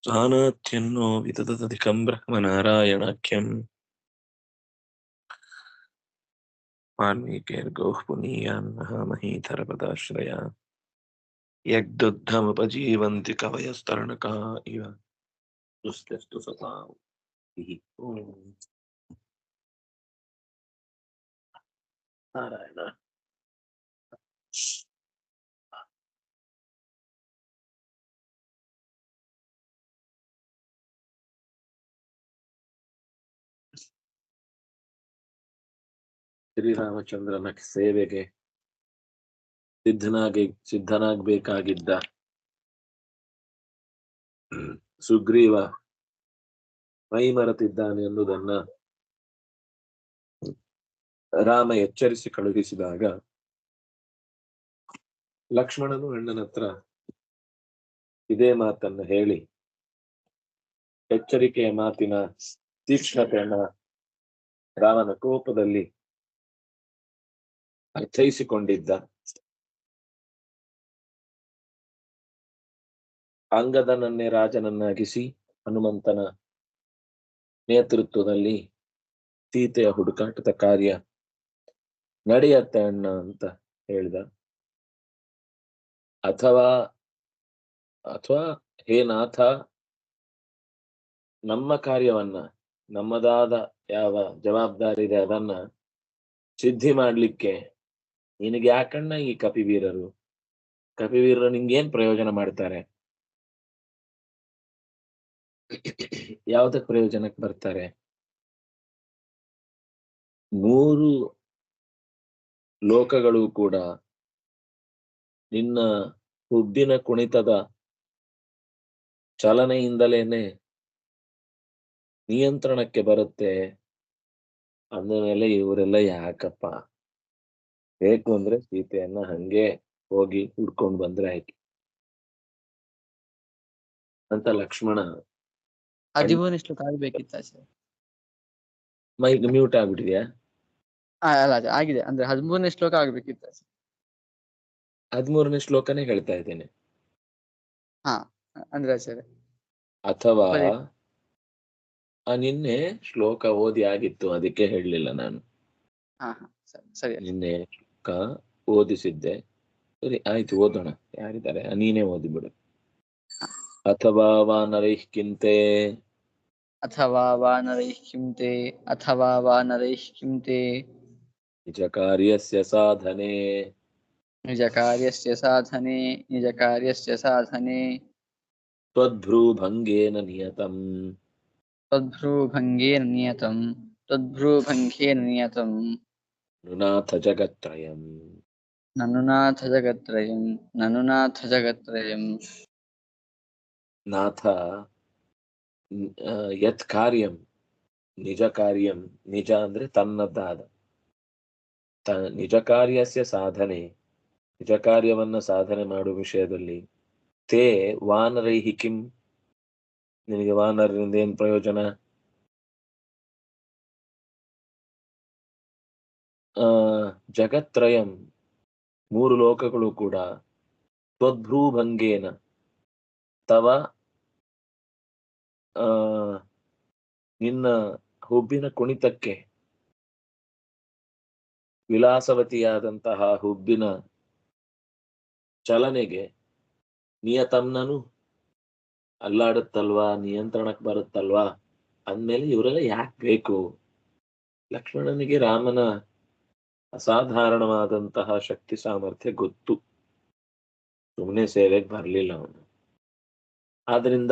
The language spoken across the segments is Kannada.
स्थानात्यन्नो विततदधिकं ब्रह्मनारायणाख्यम् वाल्मीकिर्गोः पुनीयान्नः महीधरपदाश्रया यग्दुग्धमुपजीवन्ति कवयस्तरणका इव दुष्टस्तु सताम् नारायण ಶ್ರೀರಾಮಚಂದ್ರನ ಸೇವೆಗೆ ಸಿದ್ಧನಾಗಿ, ಸಿದ್ಧನಾಗಬೇಕಾಗಿದ್ದ ಸುಗ್ರೀವ ಮೈ ಮರೆತಿದ್ದಾನೆ ಎನ್ನುವುದನ್ನ ರಾಮ ಎಚ್ಚರಿಸಿ ಕಳುಹಿಸಿದಾಗ ಲಕ್ಷ್ಮಣನು ಅಣ್ಣನತ್ರ ಇದೇ ಮಾತನ್ನ ಹೇಳಿ ಎಚ್ಚರಿಕೆಯ ಮಾತಿನ ತೀಕ್ಷ್ಣತೆಯನ್ನ ರಾಮನ ಕೋಪದಲ್ಲಿ ಅರ್ಥೈಸಿಕೊಂಡಿದ್ದ. ಅಂಗದನನ್ನೇ ರಾಜನನ್ನಾಗಿಸಿ ಹನುಮಂತನ ನೇತೃತ್ವದಲ್ಲಿ ಸೀತೆಯ ಹುಡುಕಾಟದ ಕಾರ್ಯ ನಡೆಯತ್ತೆ ಅಣ್ಣ ಅಂತ ಹೇಳಿದ. ಅಥವಾ ಅಥವಾ ಹೇ ನಾಥ, ನಮ್ಮ ಕಾರ್ಯವನ್ನ, ನಮ್ಮದಾದ ಯಾವ ಜವಾಬ್ದಾರಿ ಇದೆ ಅದನ್ನ ಸಿದ್ಧಿ ಮಾಡ್ಲಿಕ್ಕೆ ನಿನಗೆ ಯಾಕಣ್ಣ ಈ ಕಪಿವೀರರು. ಕಪಿವೀರರು ನಿಂಗೇನ್ ಪ್ರಯೋಜನ ಮಾಡ್ತಾರೆ? ಯಾವ್ದಕ್ ಪ್ರಯೋಜನಕ್ಕೆ ಬರ್ತಾರೆ? ಮೂರು ಲೋಕಗಳು ಕೂಡ ನಿನ್ನ ಹುಬ್ಬಿನ ಕುಣಿತದ ಚಲನೆಯಿಂದಲೇನೆ ನಿಯಂತ್ರಣಕ್ಕೆ ಬರುತ್ತೆ. ಅಂದಮೇಲೆ ಇವರೆಲ್ಲ ಯಾಕಪ್ಪ? ಬೇಕು ಅಂದ್ರೆ ಸೀತೆಯನ್ನ ಹಂಗೆ ಹೋಗಿ ಹುಡ್ಕೊಂಡು ಬಂದ್ರೆ ಆಯ್ತು. ಅಂತ ಲಕ್ಷ್ಮಣ ಶ್ಲೋಕ ಆಗ್ಬೇಕಿತ್ತ ಸರ್? ಮೈಕ್ ಮ್ಯೂಟ್ ಆಗ್ಬಿಟ್ಟಿದ್ಯಾ? ಅಲ್ಲ ಆಗಿದೆ. ಅಂದ್ರೆ ಹದಿಮೂರನೇ ಶ್ಲೋಕ ಆಗ್ಬೇಕಿತ್ತ ಹದಿಮೂರನೇ ಶ್ಲೋಕನೇ ಹೇಳ್ತಾ ಇದ್ದೇನೆ. ಅಂದ್ರೆ ಸರ್ ಅಥವಾ ನಿನ್ನೆ ಶ್ಲೋಕ ಓದಿ ಆಗಿತ್ತು ಅದಕ್ಕೆ ಹೇಳಲಿಲ್ಲ ನಾನು. ಹಾ ಹಾ ನಿನ್ನೆ ಶ್ಲೋಕ ಓದಿಸಿದ್ದೆ. ಸರಿ ಆಯ್ತು ಓದೋಣ. ಯಾರಿದ್ದಾರೆ? ಆ, ನೀನೇ ಓದಿಬಿಡು ಅಥವಾ ವಾನರೈಃ ಕಿಂತೆ. ಅಥವಾ ವಾನರೈಃ ಕಿಂತೆ ಅಥವಾ ವಾನರೈಃ ಕಿಂತೆ. ನಿಜ ಕಾರ್ಯಸ್ಯ ಸಾಧನೆ. ನಿಜ ಕಾರ್ಯಸ್ಯ ಸಾಧನೆ ನಿಜ ಕಾರ್ಯಸ್ಯ ಸಾಧನೆ. ತ್ವದ್ಭ್ರೂಭಂಗೇನ ನಿಯತಂ. ತದ್ಭ್ರೂಭಂಗೇನ ನಿಯತಂ ತದ್ಭ್ರೂಭಂಗೇನ ನಿಯತಂ. ನುನಾಥ ಜಗತ್ರಯಂ ನನುನಾಥ ಜಗತ್ರಯಂ ನನುನಾಥ ಜಗತ್ರಯಂ ನಾಥ ಯತ್ ಕಾರ್ಯಂ ನಿಜ ಕಾರ್ಯಂ ನಿಜ ಅಂದ್ರೆ ತನ್ನದ್ದಾದ। ತ ನಿಜ ಕಾರ್ಯಸ್ಯ ಸಾಧನೆ ನಿಜ ಕಾರ್ಯವನ್ನ ಸಾಧನೆ ಮಾಡುವ ವಿಷಯದಲ್ಲಿ ತೇ ವಾನರೈಹಿ ಕಿಂ? ನಿನಗೆ ವಾನರರಿಂದ ಏನ್ ಪ್ರಯೋಜನ? ಜಗತ್ರಯಂ ಮೂರು ಲೋಕಗಳು ಕೂಡ ತ್ವದ್ಭ್ರೂಭಂಗೇನ. ತವ ನಿನ್ನ ಹುಬ್ಬಿನ ಕುಣಿತಕ್ಕೆ ವಿಲಾಸವತಿಯಾದಂತಹ ಹುಬ್ಬಿನ ಚಲನೆಗೆ ನಿಯತಮ್ನನು ಅಲ್ಲಾಡುತ್ತಲ್ವಾ, ನಿಯಂತ್ರಣಕ್ಕೆ ಬರುತ್ತಲ್ವಾ ಅಂದ್ಮೇಲೆ ಇವರೆಲ್ಲ ಯಾಕೆ ಬೇಕು? ಲಕ್ಷ್ಮಣನಿಗೆ ರಾಮನ ಅಸಾಧಾರಣವಾದಂತಹ ಶಕ್ತಿ ಸಾಮರ್ಥ್ಯ ಗೊತ್ತು. ಸುಮ್ಮನೆ ಸೇವೆಗೆ ಬರಲಿಲ್ಲ ಅವನು. ಆದ್ರಿಂದ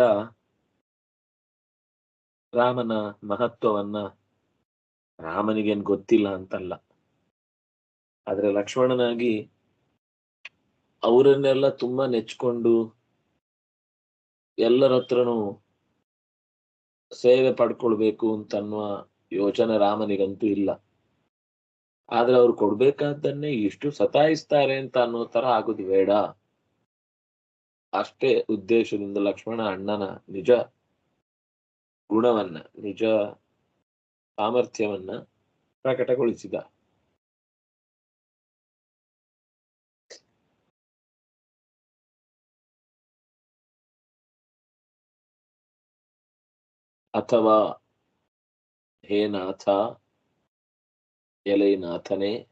ರಾಮನ ಮಹತ್ವವನ್ನ ರಾಮನಿಗೇನು ಗೊತ್ತಿಲ್ಲ ಅಂತಲ್ಲ. ಆದ್ರೆ ಲಕ್ಷ್ಮಣನಾಗಿ ಅವರನ್ನೆಲ್ಲ ತುಂಬಾ ನೆಚ್ಕೊಂಡು ಎಲ್ಲರ ಹತ್ರನೂ ಸೇವೆ ಪಡ್ಕೊಳ್ಬೇಕು ಅಂತನ್ನುವ ಯೋಚನೆ ರಾಮನಿಗಂತೂ ಇಲ್ಲ. ಆದ್ರೆ ಅವ್ರು ಕೊಡ್ಬೇಕಾದ್ದನ್ನೇ ಇಷ್ಟು ಸತಾಯಿಸ್ತಾರೆ ಅಂತ ಅನ್ನೋ ತರ ಆಗೋದು ಬೇಡ. ಅಷ್ಟೇ ಉದ್ದೇಶದಿಂದ ಲಕ್ಷ್ಮಣ ಅಣ್ಣನ ನಿಜ ಗುಣವನ್ನ, ನಿಜ ಸಾಮರ್ಥ್ಯವನ್ನ ಪ್ರಕಟಗೊಳಿಸಿದ. ಅಥವಾ ಹೇನಾಥ ನಾಥನೇ.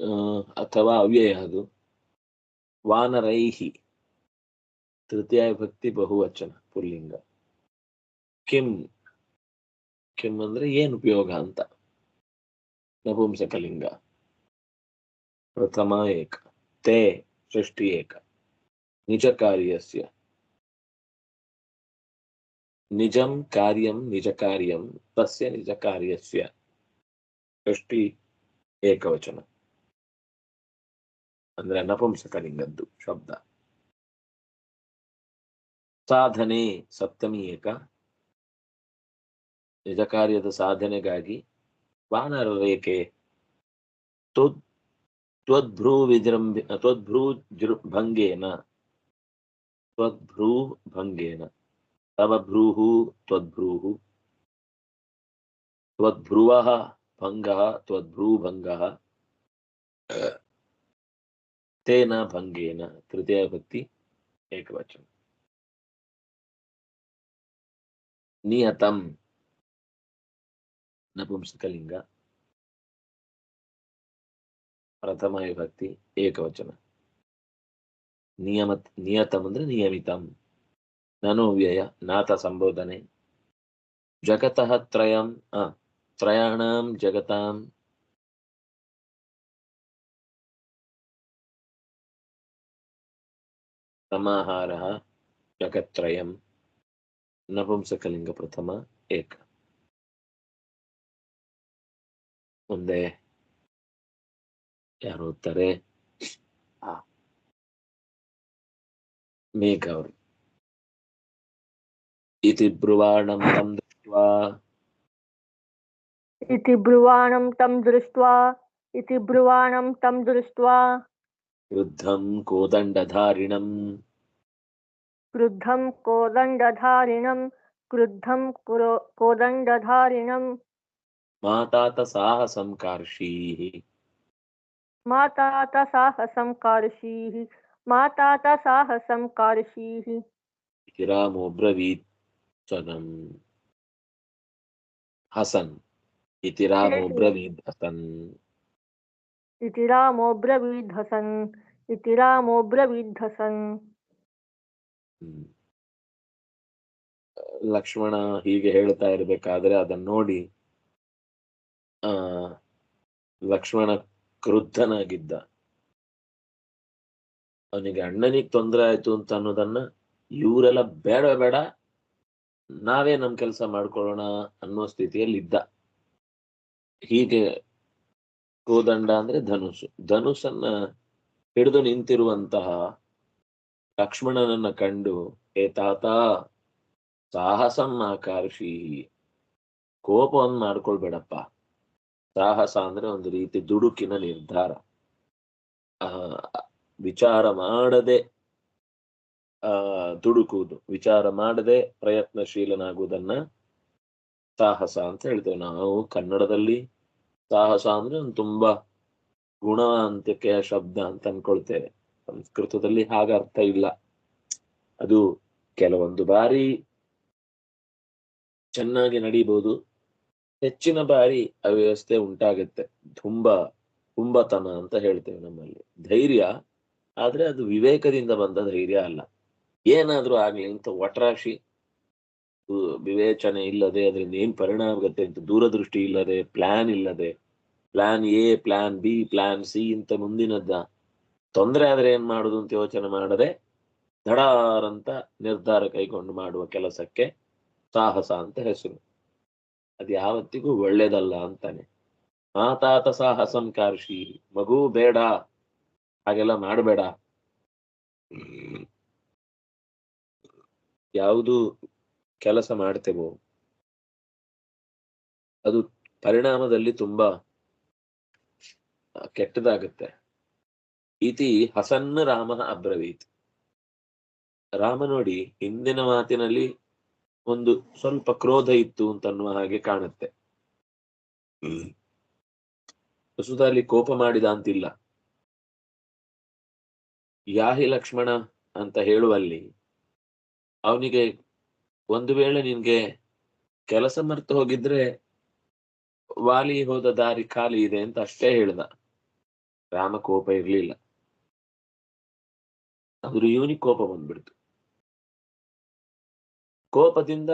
ಆ, ಅಥವಾ ಅವ್ಯಯ ಅದು. ವಾನರೈಹಿ. ತೃತೀಯ ಭಕ್ತಿ ಬಹುವಚನ ಪುಲ್ಲಿಂಗ. ಕಿಂ ಕಿಂ ಅಂದ್ರೆ ಏನು ಉಪಯೋಗ ಅಂತ. ನಪುಂಸಕಲಿಂಗ. ಪ್ರಥಮ ಏಕ. ತೇ ಸೃಷ್ಟಿ ಏಕ. ನಿಜ ಕಾರ್ಯಸ್ಯ ನಿಜಂ ಕಾರ್ಯಂ ನಿಜ ಕಾರ್ಯಂ ತಸ್ಯ ನಿಜ ಕಾರ್ಯಸ್ಯ ಸೃಷ್ಟಿ ಏಕವಚನ ಅಂದ್ರೆ ನಪುಂಸಕಲಿಂಗದ್ದು ಶಬ್ದ. ಸಾಧನೆ ಸಪ್ತಮಿ ಏಕ. ನಿಜ ಕಾರ್ಯದ ಸಾಧನೆಗಾಗಿ ವಾನರ ರೇಖೆ ತ್ವದ್- ತ್ವದ್ಭ್ರೂ ವಿಜೃಂಭಿ ತ್ವದ್ಭ್ರೂ ಭಂಗೇನ. ತ್ವದ್ಭ್ರೂ ಭಂಗೇನ ತವ ಭ್ರೂಃ ತ್ವದ್ಭ್ರೂಃ ತ್ವದ್ಭ್ರುವಃ ಭಂಗಃ ತ್ವದ್ಭ್ರೂಭಂಗಃ ತೇನ ಭಂಗೇನ ತೃತೀಯ ಭಕ್ತಿ ಏಕವಚನ ನಿಯತಂ ನಪುಂಸಕಲಿಂಗ ಪ್ರಥಮ ವಿಭಕ್ತಿ ಏಕವಚನ ನಿಯಮತ್ ನಿಯತಂ ಅಂದ್ರೆ ನಿಯಮಿತಂ ನಾನು ವ್ಯಯ ನಾಥ ಸಂಬೋಧನೆ ಜಗತಃ ತ್ರಯಂ ಆ ತ್ರಯಾಣಾಂ ಜಗತಾಂ ಸಮಾಹಾರः ಜಗತ್ರಯಂ ನಪುಂಸಕಲಿಂಗ ಪ್ರಥಮ ಏಕ ಮುಂದೆ ಯಾರು ಓದ್ತಾರೆ ಆ. ಮೇಘ ಅವರು. इति ब्रुवाणं तं दृष्ट्वा। इति ब्रुवाणं तं दृष्ट्वा इति ब्रुवाणं तं दृष्ट्वा। क्रुद्धं कोदण्डधारिणम्। क्रुद्धं कोदण्डधारिणं क्रुद्धं कोदण्डधारिणं मातात साहसं कार्षीः। मातात साहसं कार्षीः मातात साहसं कार्षीः। श्रीरामो ब्रवीत् Salam. Hasan Itiramo bravid Hasan. Itiramo bravid Hasan. Itiramo bravid Lakshmana ಹೀಗೆ ಹೇಳ್ತಾ ಇರಬೇಕಾದ್ರೆ ಅದನ್ನ ನೋಡಿ ಆ ಲಕ್ಷ್ಮಣ ಕ್ರುದ್ಧನಾಗಿದ್ದ ಅವನಿಗೆ ಅಣ್ಣನಿಗೆ ತೊಂದರೆ ಆಯ್ತು ಅಂತ ಅನ್ನೋದನ್ನ ಇವರೆಲ್ಲ ಬೇಡ ಬೇಡ ನಾವೇ ನಮ್ ಕೆಲಸ ಮಾಡ್ಕೊಳ್ಳೋಣ ಅನ್ನೋ ಸ್ಥಿತಿಯಲ್ಲಿ ಇದ್ದ ಹೀಗೆ ಕೋದಂಡ ಅಂದ್ರೆ ಧನುಸು. ಧನುಸನ್ನ ಹಿಡಿದು ನಿಂತಿರುವಂತಹ ಲಕ್ಷ್ಮಣನನ್ನ ಕಂಡು, ಏ ತಾತ, ಸಾಹಸಂ ಆಕರ್ಷಿ ಕೋಪವನ್ನು ಮಾಡ್ಕೊಳ್ಬೇಡಪ್ಪ. ಸಾಹಸ ಅಂದ್ರೆ ಒಂದು ರೀತಿ ದುಡುಕಿನ ನಿರ್ಧಾರ. ಆ, ವಿಚಾರ ಮಾಡದೆ ಆ ದುಡುಕುವುದು ವಿಚಾರ ಮಾಡದೆ ಪ್ರಯತ್ನಶೀಲನಾಗುವುದನ್ನ ಸಾಹಸ ಅಂತ ಹೇಳ್ತೇವೆ ನಾವು ಕನ್ನಡದಲ್ಲಿ. ಸಾಹಸ ಅಂದ್ರೆ ಒಂದು ತುಂಬಾ ಗುಣಾಂತ್ಯಕ್ಕೆ ಶಬ್ದ ಅಂತ ಅನ್ಕೊಳ್ತೇವೆ. ಸಂಸ್ಕೃತದಲ್ಲಿ ಹಾಗ ಅರ್ಥ ಇಲ್ಲ. ಅದು ಕೆಲವೊಂದು ಬಾರಿ ಚೆನ್ನಾಗಿ ನಡೀಬಹುದು ಹೆಚ್ಚಿನ ಬಾರಿ ಅವ್ಯವಸ್ಥೆ ಉಂಟಾಗುತ್ತೆ. ತುಂಬಾ ತುಂಬತನ ಅಂತ ಹೇಳ್ತೇವೆ ನಮ್ಮಲ್ಲಿ. ಧೈರ್ಯ, ಆದ್ರೆ ಅದು ವಿವೇಕದಿಂದ ಬಂದ ಧೈರ್ಯ ಅಲ್ಲ. ಏನಾದ್ರೂ ಆಗ್ಲಿ ಅಂತ ಒಟ್ರಾಶಿ ವಿವೇಚನೆ ಇಲ್ಲದೆ, ಅದರಿಂದ ಏನ್ ಪರಿಣಾಮ ಆಗುತ್ತೆ ಅಂತ ದೂರದೃಷ್ಟಿ ಇಲ್ಲದೆ ಪ್ಲಾನ್ ಇಲ್ಲದೆ plan A plan B plan C ಇಂತ ಮುಂದಿನದ್ದ ತೊಂದರೆ ಆದ್ರೆ ಏನ್ ಮಾಡುದು ಅಂತ ಯೋಚನೆ ಮಾಡದೆ ದಡಾರಂತ ನಿರ್ಧಾರ ಕೈಗೊಂಡು ಮಾಡುವ ಕೆಲಸಕ್ಕೆ ಸಾಹಸ ಅಂತ ಹೆಸರು. ಅದು ಯಾವತ್ತಿಗೂ ಒಳ್ಳೇದಲ್ಲ ಅಂತಾನೆ. ಮಾತಾತ ಸಾಹಸಂ ಕಾರ್ಷಿ ಮಗು ಬೇಡ, ಹಾಗೆಲ್ಲ ಮಾಡಬೇಡ. ಯಾವುದು ಕೆಲಸ ಮಾಡ್ತೇವೋ ಅದು ಪರಿಣಾಮದಲ್ಲಿ ತುಂಬಾ ಕೆಟ್ಟದಾಗುತ್ತೆ. ಇತಿ ಹಸನ್ನ ರಾಮ ಅಬ್ರವೀತ್. ರಾಮ ನೋಡಿ ಹಿಂದಿನ ಮಾತಿನಲ್ಲಿ ಒಂದು ಸ್ವಲ್ಪ ಕ್ರೋಧ ಇತ್ತು ಅಂತನ್ನುವ ಹಾಗೆ ಕಾಣುತ್ತೆ. ವಸುದಲ್ಲಿ ಕೋಪ ಮಾಡಿದ ಅಂತಿಲ್ಲ. ಯಾಹಿ ಲಕ್ಷ್ಮಣ ಅಂತ ಹೇಳುವಲ್ಲಿ ಅವನಿಗೆ ಒಂದು ವೇಳೆ ನಿನ್ಗೆ ಕೆಲಸ ಮರೆತು ಹೋಗಿದ್ರೆ ವಾಲಿ ಹೋದ ದಾರಿ ಖಾಲಿ ಇದೆ ಅಂತ ಅಷ್ಟೇ ಹೇಳ್ದ. ರಾಮ ಕೋಪ ಇರ್ಲಿಲ್ಲ. ಆದ್ರೂ ಇವನಿಗೆ ಕೋಪ ಬಂದ್ಬಿಡ್ತು. ಕೋಪದಿಂದ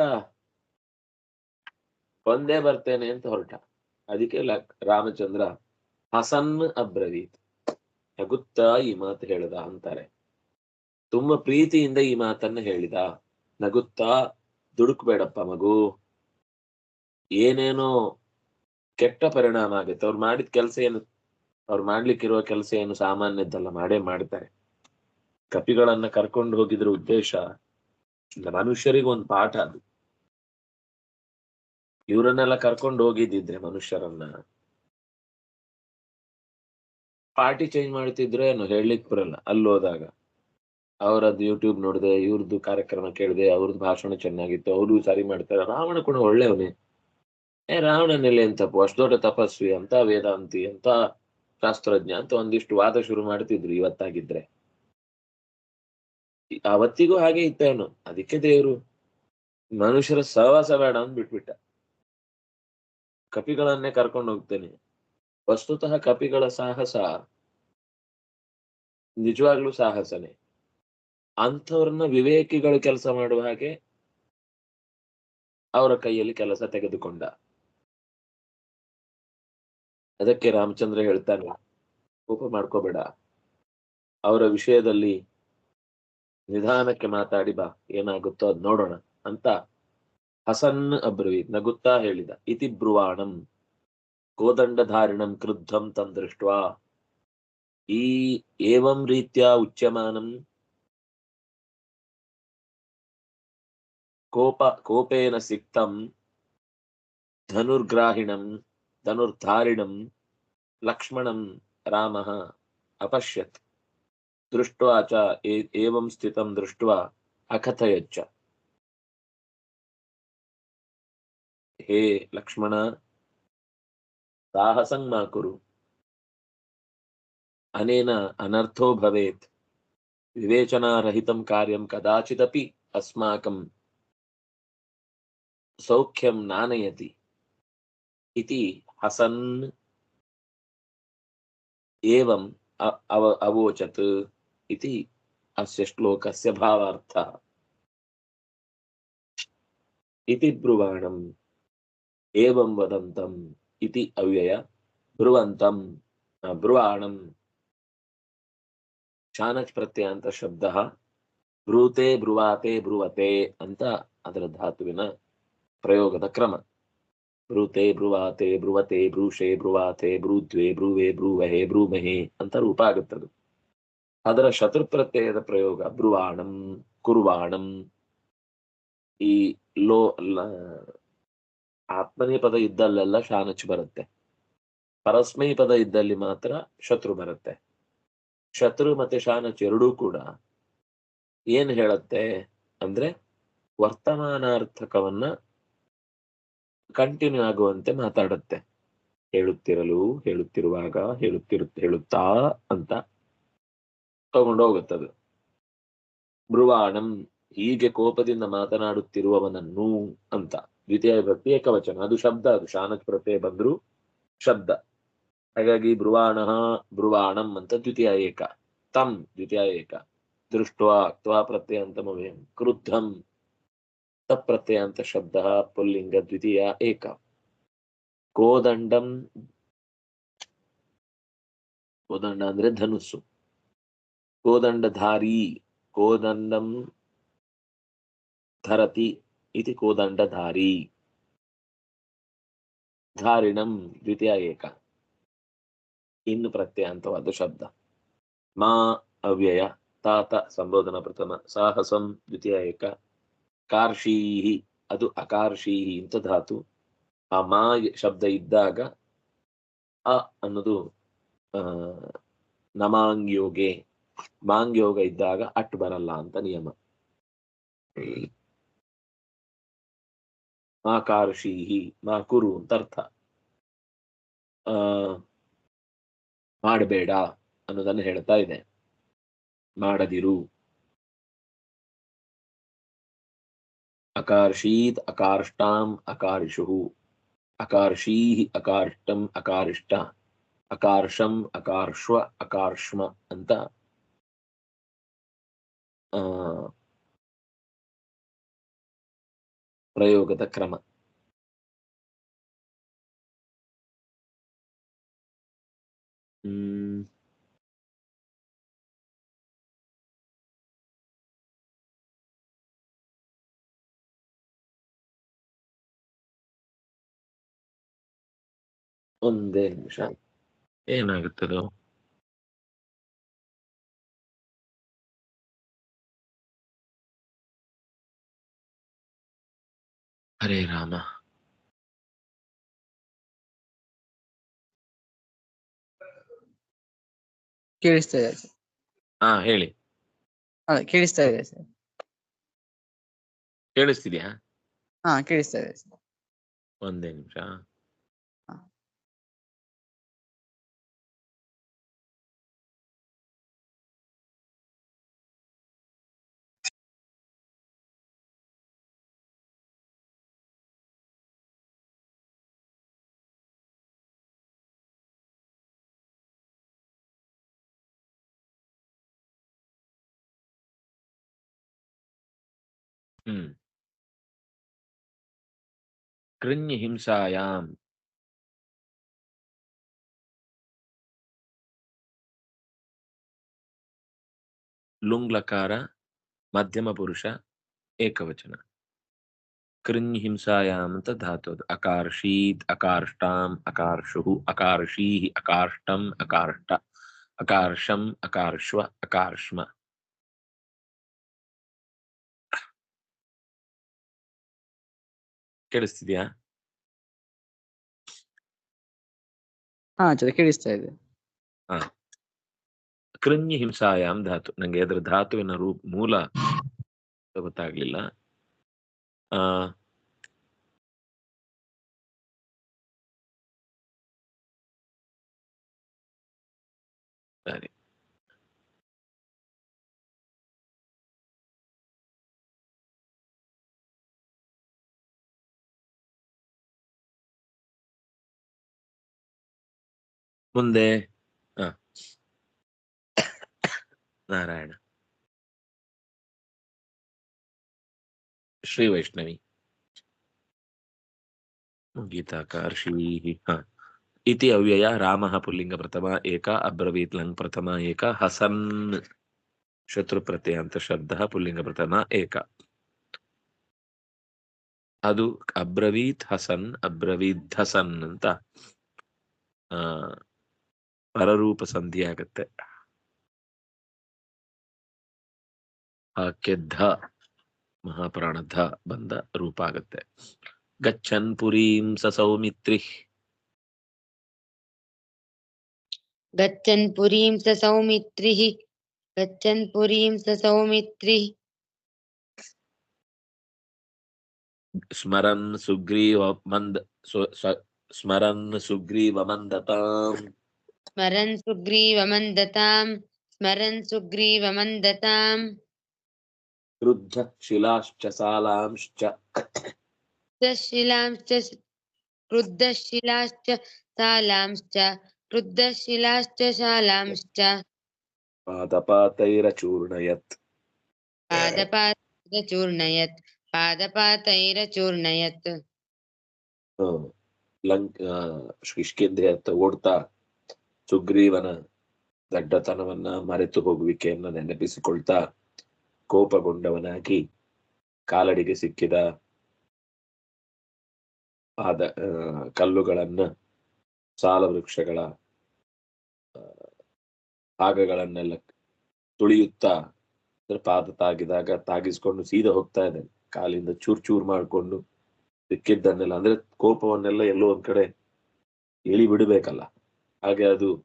ಒಂದೇ ಬರ್ತೇನೆ ಅಂತ ಹೊರಟ. ಅದಕ್ಕೆ ರಾಮಚಂದ್ರ ಹಸನ್ ಅಬ್ರವೀತ್ ನಗುತ್ತಾ ಈ ಮಾತು ಹೇಳದ ಅಂತಾರೆ. ತುಂಬಾ ಪ್ರೀತಿಯಿಂದ ಈ ಮಾತನ್ನ ಹೇಳಿದ. ನಗುತ್ತಾ, ದುಡುಕ್ಬೇಡಪ್ಪ ಮಗು. ಏನೇನೋ ಕೆಟ್ಟ ಪರಿಣಾಮ ಆಗುತ್ತೆ. ಅವ್ರು ಮಾಡಿದ ಕೆಲಸ ಏನು ಅವ್ರು ಮಾಡ್ಲಿಕ್ಕಿರುವ ಕೆಲಸ ಏನು ಸಾಮಾನ್ಯದ್ದಲ್ಲ, ಮಾಡೇ ಮಾಡ್ತಾರೆ. ಕಪಿಗಳನ್ನ ಕರ್ಕೊಂಡು ಹೋಗಿದ್ರ ಉದ್ದೇಶ ಮನುಷ್ಯರಿಗೆ ಒಂದು ಪಾಠ ಅದು. ಇವರನ್ನೆಲ್ಲ ಕರ್ಕೊಂಡು ಹೋಗಿದ್ದಿದ್ರೆ ಮನುಷ್ಯರನ್ನ. ಪಾರ್ಟಿ ಚೇಂಜ್ ಮಾಡ್ತಿದ್ರೆ ಏನು ಹೇಳಲಿಕ್ ಬರಲ್ಲ ಅಲ್ಲಿ ಹೋದಾಗ ಅವರದ್ದು ಯೂಟ್ಯೂಬ್ ನೋಡಿದೆ, ಇವ್ರದ್ದು ಕಾರ್ಯಕ್ರಮ ಕೇಳಿದೆ, ಅವ್ರದ್ದು ಭಾಷಣ ಚೆನ್ನಾಗಿತ್ತು, ಅವರು ಸರಿ ಮಾಡ್ತಾರೆ. ರಾವಣ ಕೂಡ ಒಳ್ಳೆಯವನೇ. ಏ, ರಾವಣನೆಲ್ಲ ಏನ್ ತಪ್ಪು ಅಷ್ಟು ದೊಡ್ಡ ತಪಸ್ವಿ ಅಂತ ವೇದಾಂತಿ ಅಂತ ಶಾಸ್ತ್ರಜ್ಞ ಅಂತ ಒಂದಿಷ್ಟು ವಾದ ಶುರು ಮಾಡ್ತಿದ್ರು ಇವತ್ತಾಗಿದ್ರೆ. ಅವತ್ತಿಗೂ ಹಾಗೆ ಇತ್ತೇನು, ಅದಕ್ಕೆ ದೇವರು ಮನುಷ್ಯರ ಸಹವಾಸ ಬೇಡ ಅಂತ ಬಿಟ್ಬಿಟ್ಟ. ಕಪಿಗಳನ್ನೇ ಕರ್ಕೊಂಡು ಹೋಗ್ತೇನೆ. ವಸ್ತುತಃ ಕಪಿಗಳ ಸಾಹಸ, ನಿಜವಾಗ್ಲೂ ಸಾಹಸನೇ. ಅಂಥವ್ರನ್ನ ವಿವೇಕಿಗಳು ಕೆಲಸ ಮಾಡುವ ಹಾಗೆ ಅವರ ಕೈಯಲ್ಲಿ ಕೆಲಸ ತೆಗೆದುಕೊಂಡ. ಅದಕ್ಕೆ ರಾಮಚಂದ್ರ ಹೇಳ್ತಾನೆ, ಕೋಪ ಮಾಡ್ಕೋಬೇಡ. ಅವರ ವಿಷಯದಲ್ಲಿ ನಿಧಾನಕ್ಕೆ ಮಾತಾಡಿ ಬಾ, ಏನಾಗುತ್ತೋ ಅದ್ ನೋಡೋಣ ಅಂತ ಹಸನ್ ಅಬ್ರವಿ ನಗುತ್ತಾ ಹೇಳಿದ. ಇತಿ ಬ್ರುವಾಣಂ ಕೋದಂಡಧಾರಿಣಂ ಕ್ರುದ್ಧಂ ತಂದೃಷ್ಟ್ವಾ. ಈ ಏವಂ ರೀತ್ಯ ಉಚ್ಯಮಾನಂ ಕೋಪ ಕೋಪೇನ ಸಿಕ್ತಂ ಧನುರ್ಗ್ರಾಹಿಣಂ ಧನುರ್ಧಾರಿಣಂ ಲಕ್ಷ್ಮಣಂ ರಾಮಃ ಅಪಶ್ಯತ್ ದೃಷ್ಟ್ವಾ ಚ ಏ- ಏವಂ ಸ್ಥಿತಂ ದೃಷ್ಟ್ವಾ ಅಕಥಯಚ್ಚ ಹೇ ಲಕ್ಷ್ಮಣ ಸಾಹಸಂ ಮಾ ಕುರು ಅನೇನ ಅನರ್ಥೋ ಭವೇತ್ ವಿವೇಚನಾರಹಿತಂ ಕಾರ್ಯಂ ಕದಾಚಿದಪಿ ಅಸ್ಮಾಕಂ ಸೌಖ್ಯಂ ನಾನಯತಿ ಇತಿ ಹಸನ್ ಏವಂ ಅ- ಅವ ಅವೋಚತ್ ಇತಿ ಅಸ್ಯ ಶ್ಲೋಕಸ್ಯ ಭಾವಾರ್ಥಃ ಇತಿ ಬ್ರುವಾಣಂ ಏವಂ ವದಂತಂ ಇತಿ ಅವ್ಯಯ ಬ್ರುವಂತಂ ಆ, ಬ್ರುವಾಣಂ ಶಾನಚ್ ಪ್ರತ್ಯಯ ಅಂತ ಶಬ್ದ ಬ್ರೂತೆ ಬ್ರುವಾತೆ ಬ್ರುವತೆ ಅಂತ ಅದರ ಧಾತುವಿನ ಪ್ರಯೋಗದ ಕ್ರಮ. ಬ್ರೂತೆ ಬ್ರುವಾತೆ ಬ್ರುವತೆ ಬ್ರೂಷೆ ಬ್ರುವಾತೆ ಬ್ರೂದ್ವೆ ಬ್ರೂವೆ ಬ್ರೂವಹೆ ಬ್ರೂಮಹೆ ಅಂತ ರೂಪ ಆಗುತ್ತದೆ. ಅದರ ಶತ್ರು ಪ್ರತ್ಯಯದ ಪ್ರಯೋಗ ಬ್ರುವಾಣಂ, ಕುರುವಾಣಂ. ಈ ಲೋ ಆತ್ಮನೇ ಪದ ಇದ್ದಲ್ಲೆಲ್ಲ ಶಾನಚ್ ಬರುತ್ತೆ. ಪರಸ್ಮೈ ಪದ ಇದ್ದಲ್ಲಿ ಮಾತ್ರ ಶತ್ರು ಬರುತ್ತೆ. ಶತ್ರು ಮತ್ತೆ ಶಾನಚ್ ಎರಡೂ ಕೂಡ ಏನ್ ಹೇಳತ್ತೆ ಅಂದ್ರೆ ವರ್ತಮಾನಾರ್ಥಕವನ್ನ ಕಂಟಿನ್ಯೂ ಆಗುವಂತೆ ಮಾತಾಡುತ್ತೆ. ಹೇಳುತ್ತಿರಲು, ಹೇಳುತ್ತಿರುವಾಗ, ಹೇಳುತ್ತಿರು, ಹೇಳುತ್ತಾ ಅಂತ ತಗೊಂಡು ಹೋಗುತ್ತದು ಬ್ರುವಾಣಂ ಹೀಗೆ ಕೋಪದಿಂದ ಮಾತನಾಡುತ್ತಿರುವವನನ್ನು ಅಂತ. ದ್ವಿತೀಯ ವಿಭಕ್ತಿ ಏಕವಚನ. ಅದು ಶಬ್ದ, ಅದು ಶಾನಚ್ ಪ್ರತ್ಯಯ ಬಂದ್ರು ಶಬ್ದ. ಹಾಗಾಗಿ ಬ್ರುವಾಣ ಬ್ರುವಾಣಂ ಅಂತ ದ್ವಿತೀಯ ಏಕ. ತಂ ದ್ವಿತೀಯ ಏಕ. ದೃಷ್ಟ್ವಾ ತ್ವಾ ಪ್ರತ್ಯಯ ಅಂತ ಮವ್ಯಂ ಕ್ರುದ್ಧಂ ತಪ್ರತ್ಯಯ ಅಂತ ಶಬ್ದ, ಪುಲ್ಲಿಂಗ ದ್ವಿತೀಯ, ಏಕ. ಕೋದಂಡಂ ಕೋದಂಡ ಅಂದ್ರೆ ಧನುಸ್ಸು. ಕೋದಂಡಧಾರಿ ಕೋದಂಡಂ ಧರತಿ ಇತಿ ಕೋದಂಡಧಾರಿ ಧಾರಿಣಂ ದ್ವಿತೀಯ, ಏಕ. ಇನ್ನು ಪ್ರತ್ಯಯಾಂತವಾದ ಶಬ್ದ. ಮಾ, ಅವ್ಯಯ, ತಾತ, ಸಂಬೋಧನ ಪ್ರಥಮ, ಸಾಹಸಂ, ದ್ವಿತೀಯ, ಏಕ. ಕಾರ್ಷೀಹಿ ಅದು ಅಕಾರ್ಷೀಹಿ ಅಂತ ಧಾತು. ಆ ಮಾ ಶಬ್ದ ಇದ್ದಾಗ ಅ ಅನ್ನೋದು ನಮಾಂಗ್ಯೋಗೆ, ಮಾಂಗ್ಯೋಗ ಇದ್ದಾಗ ಅಟ್ ಬರಲ್ಲ ಅಂತ ನಿಯಮ. ಮಾ ಕಾರ್ಷೀಹಿ, ಮಾ ಕುರು ಅಂತ ಅರ್ಥ. ಆ, ಮಾಡಬೇಡ ಅನ್ನೋದನ್ನು ಹೇಳ್ತಾ ಇದೆ. ಮಾಡದಿರು. ಅಕಾರ್ಷೀತ್ ಅಕಾರ್ಷ್ಟಾಂ ಅಕಾರಿಷು ಅಕಾರ್ಷೀಃ ಅಕಾರ್ಷ್ಟಂ ಅಕಾರಿಷ್ಟ ಅಕಾರ್ಷಂ ಅಕಾರ್ಶ್ವ ಅಕಾರ್ಷ್ಮ ಅಂತ ಪ್ರಯೋಗದ ಕ್ರಮ ಹ್ಮ್ ಒಂದೇ ನಿಮಿಷ ಏನಾಗುತ್ತದೋ ಹರೇ ರಾಮ ಕೇಳಿಸ್ತಾ ಇದೆ ಸರ್ ಹಾ ಹೇಳಿ ಹಾ ಕೇಳಿಸ್ತಾ ಇದೆ ಸರ್ ಕೇಳಿಸ್ತಿದ್ಯಾ ಹಾ ಕೇಳಿಸ್ತಾ ಇದೆ ಸರ್ ಒಂದೇ ನಿಮಿಷ ಹ್ಮ್ ಕೃನ್ಯ ಹಿಂಸಾಯಾಮ್ ಲುಂಗ್ಲಕಾರ ಮಧ್ಯಮ ಪುರುಷ ಏಕವಚನ ಕೃನ್ಯ ಹಿಂಸಾಯಾಮ್ ಅಂತ ಧಾತು ಅದು ಅಕಾರ್ಷೀತ್ ಅಕಾರ್ಷ್ಟಾಂ ಅಕಾರ್ಷು ಅಕಾರ್ಷೀಃ ಅಕಾರ್ಷ್ಟಂ ಅಕಾರ್ಷ್ಟ ಅಕಾರ್ಷಂ ಅಕಾರ್ಶ್ವ ಕೇಳಿಸ್ತಿದ್ಯಾ? ಹಾ ಆಚಾರ್ಯ ಕೇಳಿಸ್ತಾ ಇದೆ. ಕೃಂಗಿ ಹಿಂಸಾಯಾಮ್ ಧಾತು. ನಂಗೆ ಅದರ ಧಾತುವಿನ ರೂಪ ಮೂಲ ಗೊತ್ತಾಗ್ಲಿಲ್ಲ. ಆ ಸರಿ. ಮುಂದೆ ನಾರಾಯಣ. ಶ್ರೀ ವೈಷ್ಣವಿ. ಗೀತಾಕಾರ ಶ್ರೀ ಇತಿ ಅವ್ಯಯ ರಾಮ ಪುಲ್ಲಿಂಗ ಪ್ರಥಮ, ಏಕ ಅಬ್ರವೀತ್ ಲಂಗ್ ಪ್ರಥಮ, ಏಕ ಹಸನ್. ಶತ್ರು ಪ್ರತ್ಯಯಾಂತ ಶಬ್ದ ಪುಲ್ಲಿಂಗ ಪ್ರಥಮ, ಏಕ. ಅದು ಅಬ್ರವೀತ್ ಹಸನ್ ಅಬ್ರವೀತ್ ಹಸನ್ ಅಂತ ಆ ಪರರೂಪ ಸಂಧಿ ಆಗುತ್ತೆ ಹಾಕೆ ಧ ಮಹಾಪ್ರಾಣ ಧ ಬಂದ ರೂಪ ಆಗುತ್ತೆ ಗಚ್ಚನ್ ಪುರೀಂ ಸ ಸೌಮಿತ್ರಿ ಗಚ್ಚನ್ ಪುರೀಂ ಸ ಸೌಮಿತ್ರಿ ಗಚ್ಚನ್ ಪುರೀಂ ಸ ಸೌಮಿತ್ರಿ ಸ್ಮರನ್ ಸುಗ್ರೀವ ಮಂದ ಸ್ಮರನ್ ಸುಗ್ರೀವ ಮಂದತಾಂ स्मरन् सुग्रीवमन्दताम् स्मरन् सुग्रीवमन्दताम्। क्रुद्धः शिलाश्च। सालांश्च क्रुद्धशिलांश्च क्रुद्धशिलाश्च सालांश्च क्रुद्धशिलाश्च शालांश्च। पादपातैरचूर्णयत्। पादपातैरचूर्णयत् पादपातैरचूर्णयत्। लङ्क किष्किन्धे ओढता ಸುಗ್ರೀವನ ದಡ್ಡತನವನ್ನ ಮರೆತು ಹೋಗುವಿಕೆಯನ್ನ ನೆನಪಿಸಿಕೊಳ್ತಾ ಕೋಪಗೊಂಡವನಾಗಿ ಕಾಲಡಿಗೆ ಸಿಕ್ಕಿದ ಆದ ಕಲ್ಲುಗಳನ್ನ ಸಾಲ ವೃಕ್ಷಗಳ ಭಾಗಗಳನ್ನೆಲ್ಲ ತುಳಿಯುತ್ತಾ ಪಾದ ತಾಗಿದಾಗ ತಾಗಿಸ್ಕೊಂಡು ಸೀದಾ ಹೋಗ್ತಾ ಇದ್ದಾನೆ. ಕಾಲಿಂದ ಚೂರ್ ಚೂರ್ ಮಾಡ್ಕೊಂಡು ಸಿಕ್ಕಿದ್ದನ್ನೆಲ್ಲ, ಅಂದ್ರೆ ಕೋಪವನ್ನೆಲ್ಲ ಎಲ್ಲೋ ಒಂದ್ ಕಡೆ ಇಳಿ ಬಿಡಬೇಕಲ್ಲ. ಹಾಗೆ ಅದು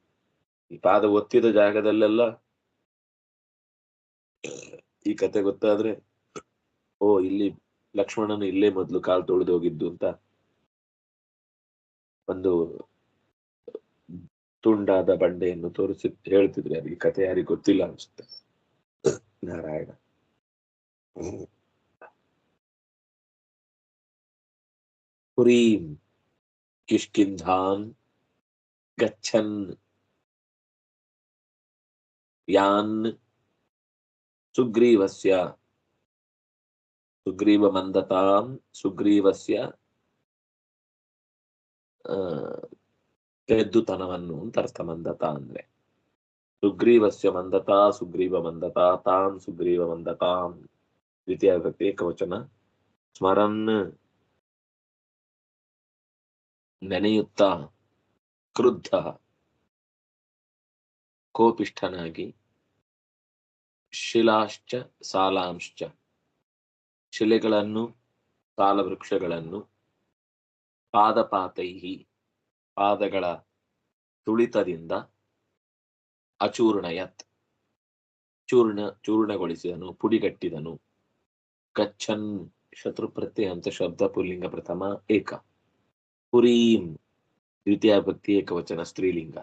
ಈ ಪಾದ ಒತ್ತಿದ ಜಾಗದಲ್ಲೆಲ್ಲ ಈ ಕತೆ ಗೊತ್ತಾದ್ರೆ, ಓ, ಇಲ್ಲಿ ಲಕ್ಷ್ಮಣನ ಇಲ್ಲೇ ಮೊದಲು ಕಾಲು ತೊಳೆದು ಹೋಗಿದ್ದು ಅಂತ ಒಂದು ತುಂಡಾದ ಬಂಡೆಯನ್ನು ತೋರಿಸಿ ಹೇಳ್ತಿದ್ರೆ. ಅದಕ್ಕೆ ಕತೆ ಯಾರಿಗೆ ಗೊತ್ತಿಲ್ಲ ಅನ್ಸುತ್ತೆ. ನಾರಾಯಣ. ಪುರೀಂ ಕಿಷ್ಕಿಂಧಾನ್ गच्छन् यान् सुग्रीवस्य सुग्रीवमन्दतां सुग्रीवस्य ಆ, ಗೆದ್ದುತನವನ್ನು ಅಂತ ಅರ್ಥ ಮಂದತ ಅಂದ್ರೆ ಸುಗ್ರೀವಸ್ಯ ಮಂದತಾ ಸುಗ್ರೀವ ಮಂದತಾ ತಾಂ ಸುಗ್ರೀವ ಮಂದತಾಂ ದ್ವಿತೀಯ ವಿಭಕ್ತಿ ಏಕವಚನ ಸ್ಮರನ್ ನೆನೆಯುತ್ತಾ ಕ್ರುದ್ಧ ಕೋಪಿಷ್ಠನಾಗಿ ಶಿಲಾಶ್ಚ ಸಾಲಾಂಶ್ಚ. ಶಿಲೆಗಳನ್ನು, ಸಾಲವೃಕ್ಷಗಳನ್ನು, ಪಾದಪಾತೈಹಿ, ಪಾದಗಳ ತುಳಿತದಿಂದ ಅಚೂರ್ಣಯತ್. ಚೂರ್ಣ, ಚೂರ್ಣಗೊಳಿಸಿದನು, ಪುಡಿಗಟ್ಟಿದನು. ಗಚ್ಚನ್ ಶತ್ರು ಪ್ರತ್ಯಯ ಅಂತ ಶಬ್ದ ಪುಲ್ಲಿಂಗ ಪ್ರಥಮ ಏಕ. ಪುರೀಂ ದ್ವಿತೀಯ ಭಕ್ತಿ ಏಕವಚನ ಸ್ತ್ರೀಲಿಂಗ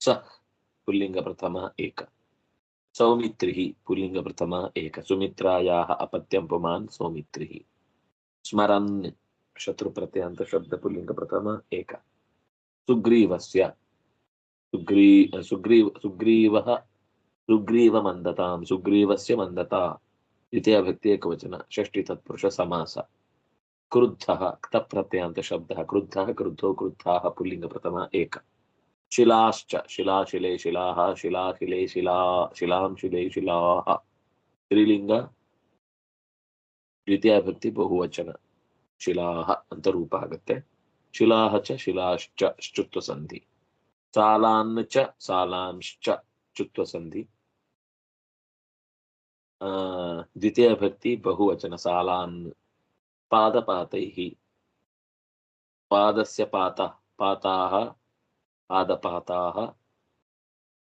ಸ ಪುಲ್ಲಿಂಗ ಪ್ರಥಮ ಏಕ ಸೌಮಿತ್ರಿ ಪುಲ್ಲಿಂಗ ಪ್ರಥಮ ಏಕ ಸುಮಿತ್ರಾಯಾ ಅಪತ್ಯಂ ಪುಮಾನ್ ಸೌಮಿತ್ರಿ ಸ್ಮರನ್ ಶತ್ರು ಪ್ರತ್ಯಯ ಅಂತ ಶಬ್ದ ಪುಲ್ಲಿಂಗ ಪ್ರಥಮ ಏಕ ಸುಗ್ರೀವಸ್ಯ ಸುಗ್ರೀ ಸುಗ್ರೀವ ಸುಗ್ರೀವ ಸುಗ್ರೀವ ಮಂದತಾಂ ಸುಗ್ರೀವಸ್ಯ ಮಂದತಾ ದ್ವಿತೀಯ ಭಕ್ತಿ ಕ್ರುದ್ಧಃ ಕ್ತ ಪ್ರತ್ಯಯ ಅಂತ ಶಬ್ದ, ಕ್ರುದ್ಧ ಕ್ರುದ್ಧೋ ಕ್ರುದ್ಧಾ ಪುಲ್ಲಿಂಗ ಪ್ರಥಮ ಏಕ. ಶಿಲಾಶ್ಚ ಶಿಲಾಶಿಲೆ ಶಿಲಾಹ ಶಿಲಾಶಿಲೆ ಶಿಲಾ ಶಿಲಾಂ, ಶಿಲೆ ಶಿಲಾಹ. ಸ್ತ್ರೀಲಿಂಗ ದ್ವಿತೀಯ ಭಕ್ತಿ ಬಹುವಚನ. ಶಿಲಾಹ ಅಂತ ರೂಪ ಆಗುತ್ತೆ. ಶಿಲಾಹ ಚ, ಶಿಲಾಶ್ಚ ಶುತ್ವ ಸಂಧಿ. ಸಾಲಾನ್ ಚ ಸಾಲಾಂಶ್ಚ ಚುತ್ವ ಸಂಧಿ. ಆ ದ್ವಿತೀಯ ಭಕ್ತಿ ಬಹುವಚನ, ಸಾಲಾನ್ ಪಾದಪಾತೈಃ ಪಾದಸ್ಯ ಪಾತ ಪಾತಾಹ ಪಾದಪಾತಾಹ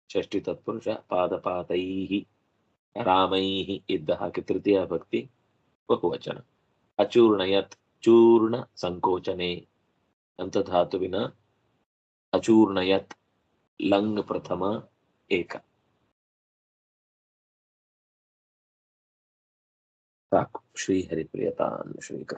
ಷಷ್ಠಿ ತತ್ಪುರುಷ ಪಾದಪಾತೈಃ ರಾಮೈಃ ಇದ್ದ ಹಾಗೆ ತೃತೀಯ ಭಕ್ತಿ ಬಹುವಚನ ಅಚೂರ್ಣಯತ್ ಚೂರ್ಣ ಸಂಕೋಚನೆ ಅಂತ ಧಾತುವಿನ ಅಚೂರ್ಣಯತ್ ಲಂಗ್ ಪ್ರಥಮ ಏಕ